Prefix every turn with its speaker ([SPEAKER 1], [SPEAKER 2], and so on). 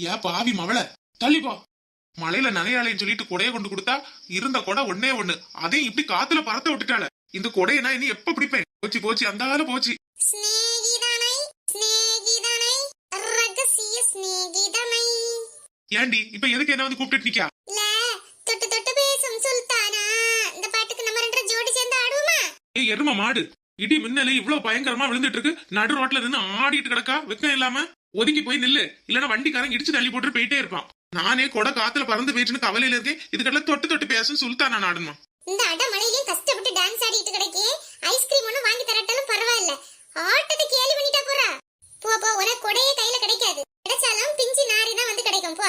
[SPEAKER 1] ஏன் பாவி மவள தள்ளிப்போ மழையில நனையாளைன்னு சொல்லிட்டு கொடைய கொண்டு கொடுத்தா இருந்த கொடை ஒன்னே ஒண்ணு. அதையும் இப்படி காத்துல பறத்த விட்டுட்டாள. இந்த கொடையை நான் இனி எப்ப பிடிப்பேன்? போச்சு போச்சு அந்த ஆளு போச்சு ஏண்டி இப்ப எதுக்கு என்ன வந்து கூப்பிட்டு நிக்கா
[SPEAKER 2] தொட்டு தொட்டு பேசும் சுல்தானா. இந்த பாட்டுக்கு நம்ம ரெண்டு ஜோடி சேர்ந்து ஆடுவோமா?
[SPEAKER 1] எரும மாடு. இடி மின்னல இவ்வளவு பயங்கரமா விழுந்துட்டு இருக்கு. நடு ரோட்ல நின்னு ஆடிட்டு கிடக்கா? வெக்கம் இல்லாம? ஒதுங்கி போய் நில்லு. இல்லைன்னா வண்டிக்காரன் இடிச்சு தள்ளி போட்டு போயிட்டே இருப்பான். நானே கூட காத்துல பறந்து போயிட்டுன்னு கவலையில இருக்கேன். இதுக்கெல்லாம் தொட்டு தொட்டு பேசும் சுல்தானா நாடுமா.
[SPEAKER 2] இந்த அடமலையிலே கஷ்டப்பட்டு டான்ஸ் ஆடிட்டு கிடைக்கே. ஐஸ்கிரீம் ஒண்ணு வாங்கி தரட்டாலும் பரவாயில்ல. ஆட்டத்தை கேலி பண்ணிட்டா போறா. போ போ உனக்கு கொடையே கையில கிடைக்காது. கிடைச்சாலும் பிஞ்சு நாரி தான் வந்து கிடைக்கும். போ.